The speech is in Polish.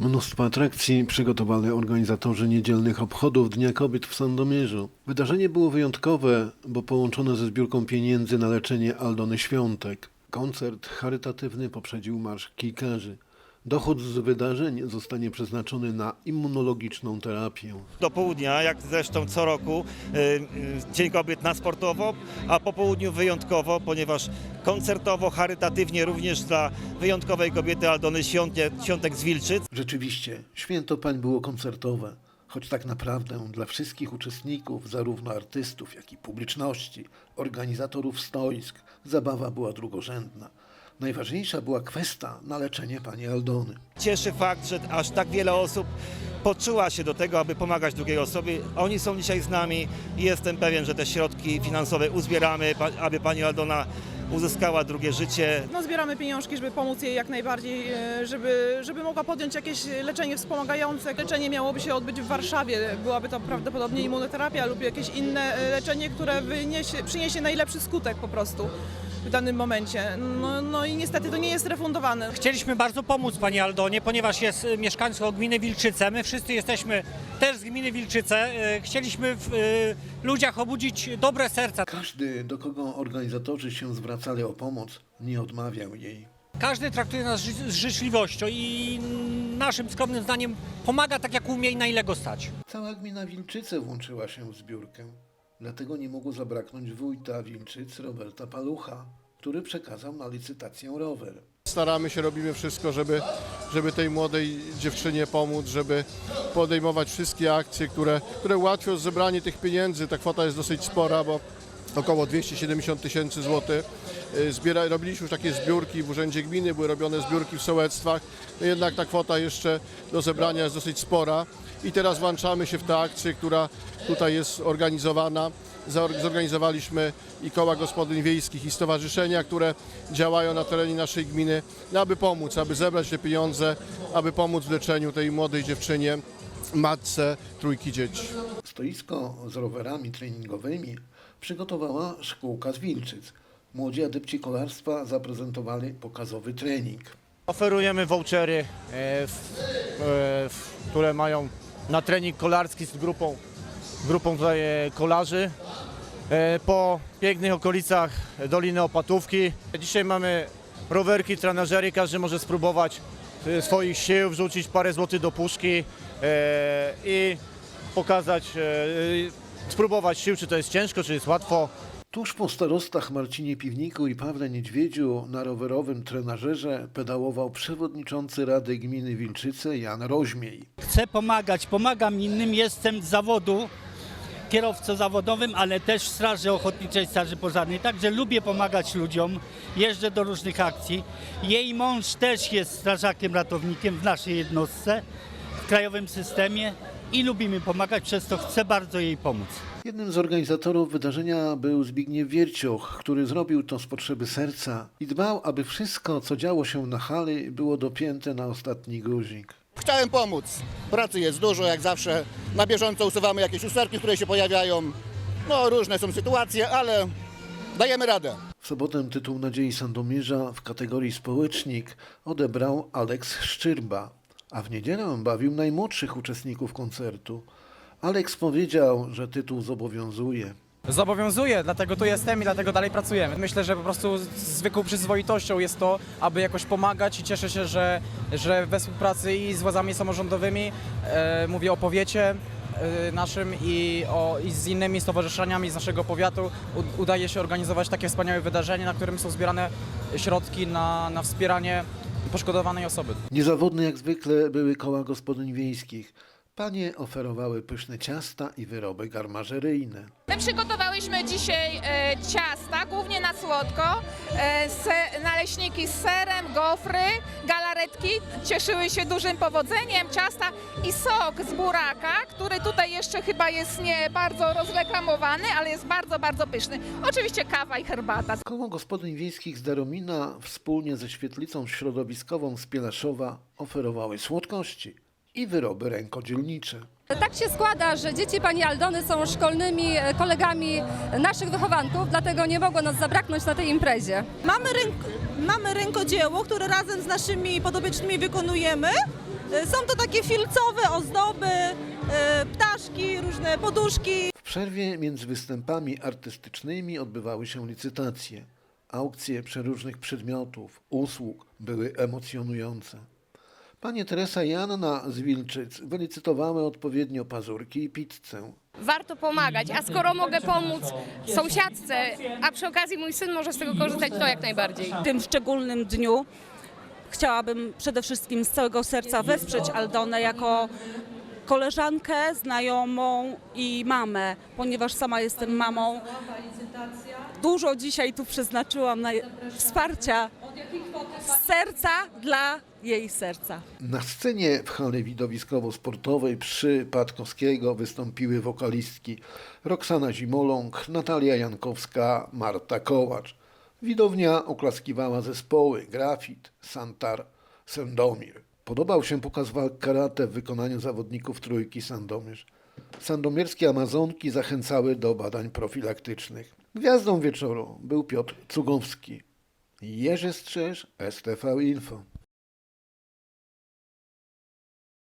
Mnóstwo atrakcji przygotowali organizatorzy niedzielnych obchodów Dnia Kobiet w Sandomierzu. Wydarzenie było wyjątkowe, bo połączone ze zbiórką pieniędzy na leczenie Aldony Świątek. Koncert charytatywny poprzedził marsz kilkarzy. Dochód z wydarzeń zostanie przeznaczony na immunologiczną terapię. do południa, jak zresztą co roku, y, y, Dzień Kobiet na sportowo, a po południu wyjątkowo, ponieważ koncertowo, charytatywnie również dla wyjątkowej kobiety Aldony Świątek, Świątek z Wilczyc. Rzeczywiście, święto pań było koncertowe, choć tak naprawdę dla wszystkich uczestników, zarówno artystów, jak i publiczności, organizatorów stoisk, zabawa była drugorzędna. Najważniejsza była kwestia na leczenie pani Aldony. Cieszy fakt, że aż tak wiele osób poczuła się do tego, aby pomagać drugiej osobie. Oni są dzisiaj z nami i jestem pewien, że te środki finansowe uzbieramy, aby pani Aldona uzyskała drugie życie. No, zbieramy pieniążki, żeby pomóc jej jak najbardziej, e, żeby, żeby mogła podjąć jakieś leczenie wspomagające. Leczenie miałoby się odbyć w Warszawie. Byłaby to prawdopodobnie immunoterapia lub jakieś inne e, leczenie, które wyniesie, przyniesie najlepszy skutek po prostu w danym momencie. No, no i niestety to nie jest refundowane. Chcieliśmy bardzo pomóc pani Aldonie, ponieważ jest y, mieszkańcą gminy Wilczyce. My wszyscy jesteśmy też z gminy Wilczyce. Y, Chcieliśmy w y, ludziach obudzić dobre serca. Każdy, do kogo organizatorzy się zwracali o pomoc, nie odmawiał jej. Każdy traktuje nas z życzliwością i naszym skromnym zdaniem pomaga tak jak umie i na ile go stać. Cała gmina Wilczyce włączyła się w zbiórkę. Dlatego nie mogło zabraknąć wójta Wilczyc Roberta Palucha, który przekazał na licytację rower. Staramy się, robimy wszystko, żeby, żeby tej młodej dziewczynie pomóc, żeby podejmować wszystkie akcje, które, które ułatwią zebranie tych pieniędzy. Ta kwota jest dosyć spora, bo około 270 tysięcy złotych. Y, Zbiera, robiliśmy już takie zbiórki w Urzędzie Gminy, były robione zbiórki w sołectwach, no jednak ta kwota jeszcze do zebrania jest dosyć spora i teraz włączamy się w tę akcję, która tutaj jest organizowana. Zorganizowaliśmy i koła gospodyń wiejskich i stowarzyszenia, które działają na terenie naszej gminy, no, aby pomóc, aby zebrać te pieniądze, aby pomóc w leczeniu tej młodej dziewczynie, matce trójki dzieci. Stoisko z rowerami treningowymi przygotowała szkółka z Wilczyc. Młodzi adepci kolarstwa zaprezentowali pokazowy trening. Oferujemy vouchery, e, w, e, w, które mają na trening kolarski z grupą, grupą tutaj e, kolarzy e, po pięknych okolicach Doliny Opatówki. Dzisiaj mamy rowerki, trenażery, każdy może spróbować swoich sił, wrzucić parę złotych do puszki e, i pokazać, e, e, spróbować sił, czy to jest ciężko, czy jest łatwo. Tuż po starostach Marcinie Piwniku i Pawle Niedźwiedziu na rowerowym trenażerze pedałował przewodniczący Rady Gminy Wilczyce Jan Roźmiej. Chcę pomagać, pomagam innym, jestem z zawodu kierowcą zawodowym, ale też w Straży Ochotniczej Straży Pożarnej, także lubię pomagać ludziom, jeżdżę do różnych akcji. Jej mąż też jest strażakiem ratownikiem w naszej jednostce, w krajowym systemie i lubimy pomagać, przez to chcę bardzo jej pomóc. Jednym z organizatorów wydarzenia był Zbigniew Wiercioch, który zrobił to z potrzeby serca i dbał, aby wszystko, co działo się na hali, było dopięte na ostatni guzik. Chciałem pomóc. Pracy jest dużo, jak zawsze. Na bieżąco usuwamy jakieś usterki, które się pojawiają. No, różne są sytuacje, ale dajemy radę. W sobotę tytuł Nadziei Sandomierza w kategorii społecznik odebrał Aleks Szczyrba, a w niedzielę bawił najmłodszych uczestników koncertu. Aleks powiedział, że tytuł zobowiązuje. Zobowiązuje, dlatego tu jestem i dlatego dalej pracujemy. Myślę, że po prostu zwykłą przyzwoitością jest to, aby jakoś pomagać i cieszę się, że, że we współpracy i z władzami samorządowymi, e, mówię o powiecie e, naszym i, o, i z innymi stowarzyszeniami z naszego powiatu u, udaje się organizować takie wspaniałe wydarzenie, na którym są zbierane środki na, na wspieranie poszkodowanej osoby. Niezawodne jak zwykle były koła gospodyń wiejskich. Panie oferowały pyszne ciasta i wyroby garmażeryjne. My przygotowałyśmy dzisiaj e, ciasta, głównie na słodko, e, se, naleśniki z serem, gofry, galaretki. Cieszyły się dużym powodzeniem, ciasta i sok z buraka, który tutaj jeszcze chyba jest nie bardzo rozreklamowany, ale jest bardzo, bardzo pyszny. Oczywiście kawa i herbata. Koło gospodyń wiejskich z Daromina wspólnie ze świetlicą środowiskową z Pielaszowa oferowały słodkości i wyroby rękodzielnicze. Tak się składa, że dzieci pani Aldony są szkolnymi e, kolegami naszych wychowanków, dlatego nie mogło nas zabraknąć na tej imprezie. Mamy, ręk, mamy rękodzieło, które razem z naszymi podobiecznymi wykonujemy E, Są to takie filcowe ozdoby, e, ptaszki, różne poduszki. W przerwie między występami artystycznymi odbywały się licytacje. Aukcje przeróżnych przedmiotów, usług były emocjonujące. Panie Teresa i Anna z Wilczyc wylicytowały odpowiednio pazurki i pizzę. Warto pomagać, a skoro mogę pomóc sąsiadce, a przy okazji mój syn może z tego korzystać, to jak najbardziej. W tym szczególnym dniu chciałabym przede wszystkim z całego serca wesprzeć Aldonę jako koleżankę, znajomą i mamę, ponieważ sama jestem mamą. Dużo dzisiaj tu przeznaczyłam na wsparcia z serca dla jej serca. Na scenie w hali widowiskowo-sportowej przy Patkowskiego wystąpiły wokalistki Roxana Zimoląg, Natalia Jankowska, Marta Kołacz. Widownia oklaskiwała zespoły Grafit, Santar, Sandomir. Podobał się pokaz walk karate w wykonaniu zawodników trójki Sandomierz. Sandomierskie Amazonki zachęcały do badań profilaktycznych. Gwiazdą wieczoru był Piotr Cugowski. Jerzy Strzeż, STV Info.